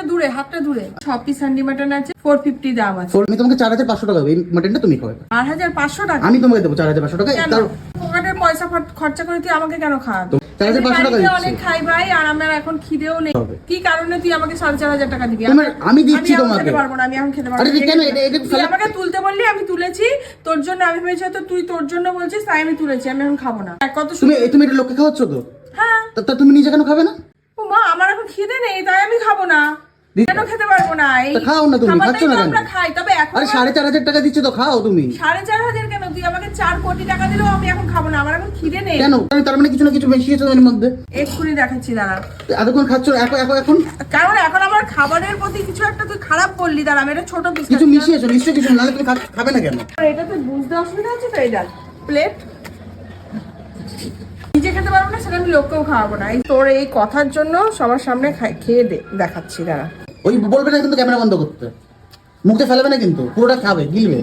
হাতটা দূরে হাতটা দূরে। ছ পিস হান্ডি মাটন আছে ফোর ফিফটি দাম আছে। আমি তোমাকে চার হাজার পাঁচশো টাকা দেবো এই মাটনটা তুমি খাবে। আট হাজার পাঁচশো টাকা? আমি তোমাকে দেবো চার হাজার পাঁচশো টাকা কেন? তার পকেটের পয়সা খরচা করে তুই আমাকে কেন খাওয়াবি? চার হাজার পাঁচশো টাকা অনেক খাই ভাই আর আমার এখন খিদেও নেই। কি কারণে তুই আমাকে সাড়ে চার হাজার টাকা দিবি? আমি দিচ্ছি তোমাকে। খেতে পারব না আমি এখন খেতে পারব আরে কেন? এটা- এটা তুই আমাকে তুলতে বললি আমি তুলেছি। তোর জন্য আমি ভেবেছি হয়তো তুই তোর জন্য বলছিস তাই আমি তুলেছি আমি এখন খাব না। কত তুমি তুমি এটা লোককে খাওয়াচ্ছ তো? হ্যাঁ। তা- তা তুমি নিজে কেন খাবে না? ও মা আমার এখন খিদে নেই তাই আমি খাব না। কেন খেতে পারব না? এই খাও না তুমি, খাবারটাই খাচ্ছ না কেন? খাই তবে এখন আরে সাড়ে চার হাজার টাকা দিচ্ছে তো খাও তুমি। সাড়ে চার হাজার কেন? তুই আমাকে চার কোটি টাকা দিলেও আমি এখন খাব না আমার এখন খিদে নেই। কেন? তার মানে কিছু না কিছু মিশিয়েছো এর মধ্যে। এক্ষুনি দেখাচ্ছি দাঁড়া। এতক্ষণ খাচ্ছ এখন এখন এখন? কারণ এখন আমার খাবারের প্রতি কিছু একটা তুই খারাপ করলি দাঁড়া আমি এটা ছোট পিস কিছু মিশিয়েছো নিশ্চয়ই কিছু নাহলে তুমি খাবে না কেন? এটা তো বুঝতে অসুবিধা হচ্ছে তো এটা প্লেট নিজে খেতে পারব না সেটা আমি লোককেও খাওয়াবো না। এই তোর এই কথার জন্য সবার সামনে খেয়ে দেখাচ্ছি, দাঁড়া। ওই বলবে না কিন্তু ক্যামেরা বন্ধ করতে। মুখে ফেলবে না কিন্তু, পুরোটা খাবে, গিলবে।